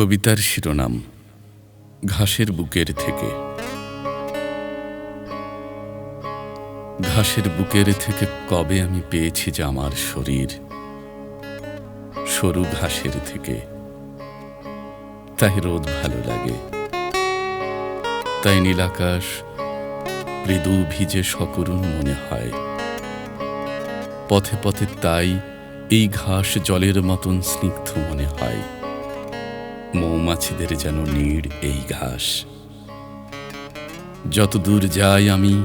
কবিতার শিরোনাম, ঘাসের বুকের থেকে। ঘাসের বুকের থেকে কবে আমি পেয়েছি যে আমার শরীর? সরু ঘাসের থেকে। তাই রোদ ভালো লাগে। তাই নীলাকাশ মৃদু ভিজে সকরুণ মনে হয়। পথে পথে তাই এই ঘাস জলের মতন স্নিগ্ধ মনে হয়। মৌমাছিদের যেন নীড় এই ঘাস। যত দূর যাই আমি,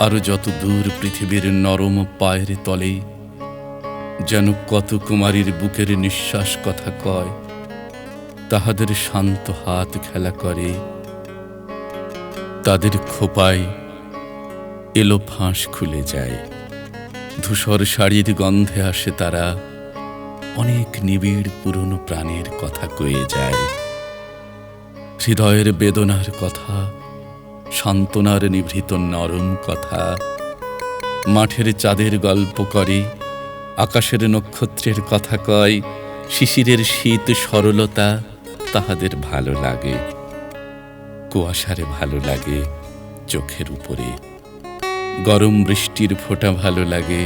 আরও যত দূর পৃথিবীর নরম পায়ের তলে, যেন কত কুমারীর বুকের নিঃশ্বাস কথা কয়, তাহাদের শান্ত হাত খেলা করে। তাদের খোপায় এলো ফাঁস খুলে যায়। ধূসর শাড়ির গন্ধে আসে তারা। অনেক নিবিড় পুরনো প্রাণের কথা কয়ে যায়। হৃদয়ের বেদনার কথা, সান্ত্বনার নিভৃত নরম কথা, মাঠের চাঁদের গল্প করে, আকাশের নক্ষত্রের কথা কয়, শিশিরের শীত সরলতা তাহাদের ভালো লাগে, কুয়াশারে ভালো লাগে চোখের উপরে। গরম বৃষ্টির ফোঁটা ভালো লাগে,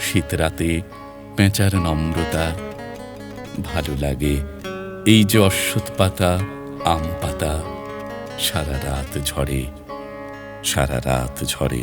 শীত রাতে পেঁচার নম্রতা। ভালো লাগে এই যে অশ্বত পাতা, আম পাতা, সারা রাত ঝরে, সারা রাত ঝরে।